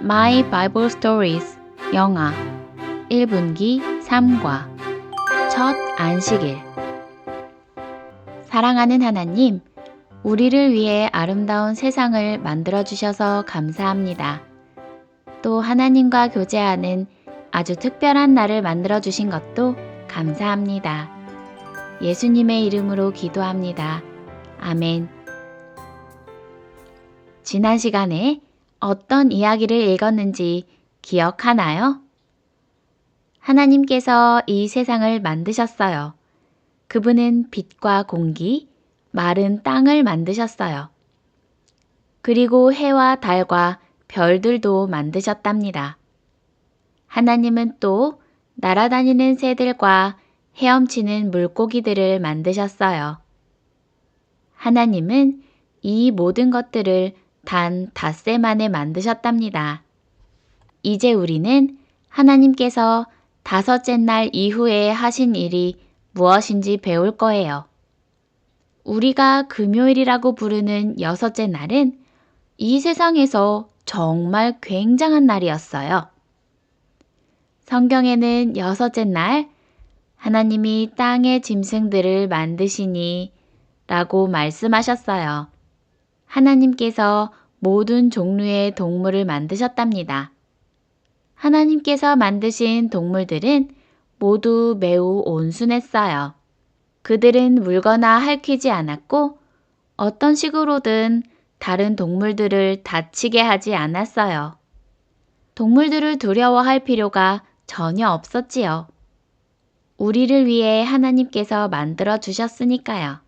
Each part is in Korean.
My Bible Stories 영화 1분기 3과 첫 안식일 사랑하는 하나님, 우리를 위해 아름다운 세상을 만들어 주셔서 감사합니다. 또 하나님과 교제하는 아주 특별한 날을 만들어 주신 것도 감사합니다. 예수님의 이름으로 기도합니다. 아멘. 지난 시간에 어떤 이야기를 읽었는지 기억하나요? 하나님께서 이 세상을 만드셨어요. 그분은 빛과 공기, 마른 땅을 만드셨어요. 그리고 해와 달과 별들도 만드셨답니다. 하나님은 또 날아다니는 새들과 헤엄치는 물고기들을 만드셨어요. 하나님은 이 모든 것들을 단 닷새 만에 만드셨답니다. 이제 우리는 하나님께서 다섯째 날 이후에 하신 일이 무엇인지 배울 거예요. 우리가 금요일이라고 부르는 여섯째 날은 이 세상에서 정말 굉장한 날이었어요. 성경에는 여섯째 날 하나님이 땅의 짐승들을 만드시니 라고 말씀하셨어요. 하나님께서 모든 종류의 동물을 만드셨답니다. 하나님께서 만드신 동물들은 모두 매우 온순했어요. 그들은 물거나 핥히지 않았고 어떤 식으로든 다른 동물들을 다치게 하지 않았어요. 동물들을 두려워할 필요가 전혀 없었지요. 우리를 위해 하나님께서 만들어 주셨으니까요.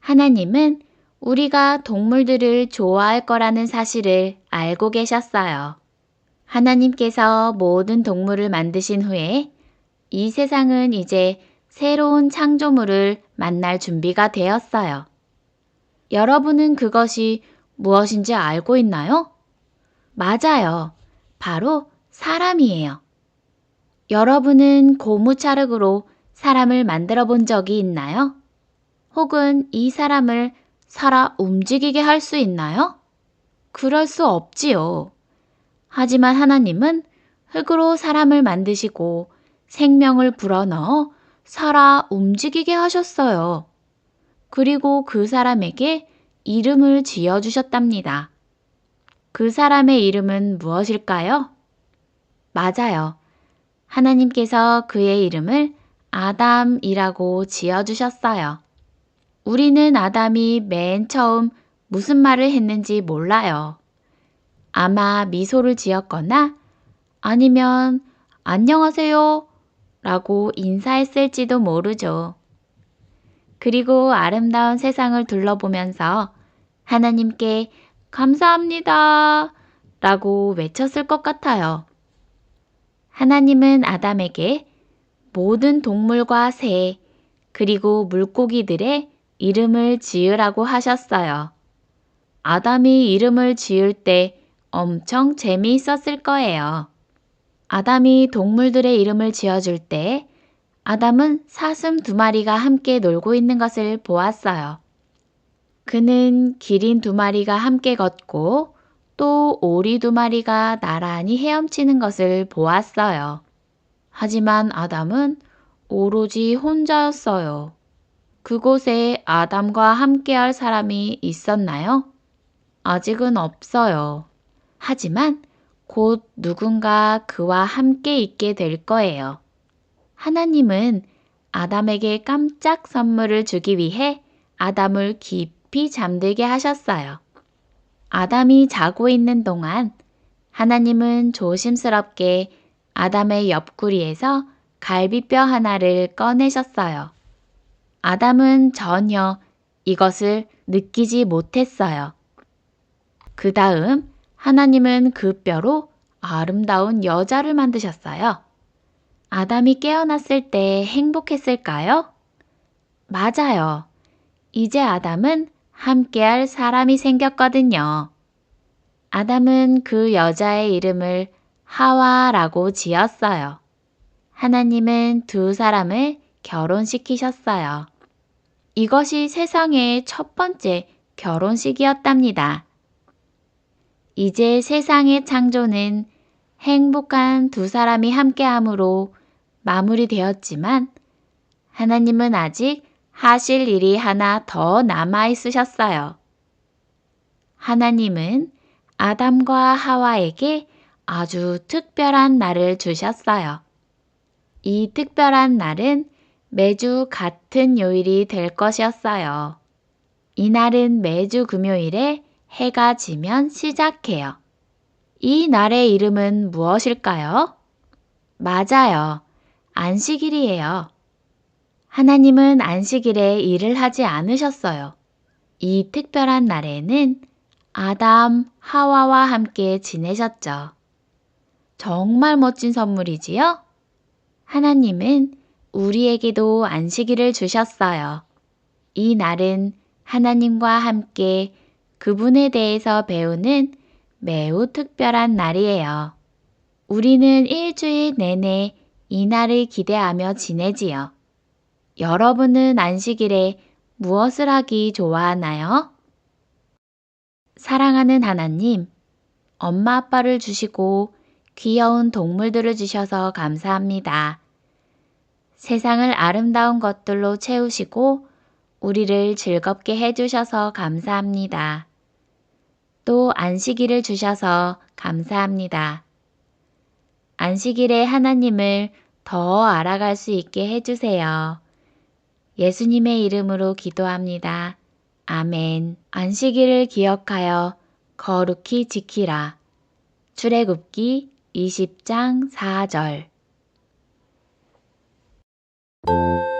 하나님은 우리가 동물들을 좋아할 거라는 사실을 알고 계셨어요. 하나님께서 모든 동물을 만드신 후에 이 세상은 이제 새로운 창조물을 만날 준비가 되었어요. 여러분은 그것이 무엇인지 알고 있나요? 맞아요. 바로 사람이에요. 여러분은 고무차륵으로 사람을 만들어 본 적이 있나요? 혹은 이 사람을 살아 움직이게 할 수 있나요? 그럴 수 없지요. 하지만 하나님은 흙으로 사람을 만드시고 생명을 불어넣어 살아 움직이게 하셨어요. 그리고 그 사람에게 이름을 지어주셨답니다. 그 사람의 이름은 무엇일까요? 맞아요. 하나님께서 그의 이름을 아담이라고 지어주셨어요. 우리는 아담이 맨 처음 무슨 말을 했는지 몰라요. 아마 미소를 지었거나 아니면 안녕하세요 라고 인사했을지도 모르죠. 그리고 아름다운 세상을 둘러보면서 하나님께 감사합니다 라고 외쳤을 것 같아요. 하나님은 아담에게 모든 동물과 새, 그리고 물고기들의 이름을 지으라고 하셨어요. 아담이 이름을 지을 때 엄청 재미있었을 거예요. 아담이 동물들의 이름을 지어줄 때 아담은 사슴 두 마리가 함께 놀고 있는 것을 보았어요. 그는 기린 두 마리가 함께 걷고 또 오리 두 마리가 나란히 헤엄치는 것을 보았어요. 하지만 아담은 오로지 혼자였어요. 그곳에 아담과 함께할 사람이 있었나요? 아직은 없어요. 하지만 곧 누군가 그와 함께 있게 될 거예요. 하나님은 아담에게 깜짝 선물을 주기 위해 아담을 깊이 잠들게 하셨어요. 아담이 자고 있는 동안 하나님은 조심스럽게 아담의 옆구리에서 갈비뼈 하나를 꺼내셨어요. 아담은 전혀 이것을 느끼지 못했어요. 그 다음 하나님은 그 뼈로 아름다운 여자를 만드셨어요. 아담이 깨어났을 때 행복했을까요? 맞아요. 이제 아담은 함께할 사람이 생겼거든요. 아담은 그 여자의 이름을 하와라고 지었어요. 하나님은 두 사람을 결혼시키셨어요. 이것이 세상의 첫 번째 결혼식이었답니다. 이제 세상의 창조는 행복한 두 사람이 함께함으로 마무리되었지만 하나님은 아직 하실 일이 하나 더 남아 있으셨어요. 하나님은 아담과 하와에게 아주 특별한 날을 주셨어요. 이 특별한 날은 매주 같은 요일이 될 것이었어요. 이 날은 매주 금요일에 해가 지면 시작해요. 이 날의 이름은 무엇일까요? 맞아요. 안식일이에요. 하나님은 안식일에 일을 하지 않으셨어요. 이 특별한 날에는 아담, 하와와 함께 지내셨죠. 정말 멋진 선물이지요? 하나님은 우리에게도 안식일을 주셨어요. 이 날은 하나님과 함께 그분에 대해서 배우는 매우 특별한 날이에요. 우리는 일주일 내내 이 날을 기대하며 지내지요. 여러분은 안식일에 무엇을 하기 좋아하나요? 사랑하는 하나님, 엄마 아빠를 주시고 귀여운 동물들을 주셔서 감사합니다. 세상을 아름다운 것들로 채우시고 우리를 즐겁게 해주셔서 감사합니다. 또 안식일을 주셔서 감사합니다. 안식일에 하나님을 더 알아갈 수 있게 해주세요. 예수님의 이름으로 기도합니다. 아멘. 안식일을 기억하여 거룩히 지키라. 출애굽기 20장 4절 Música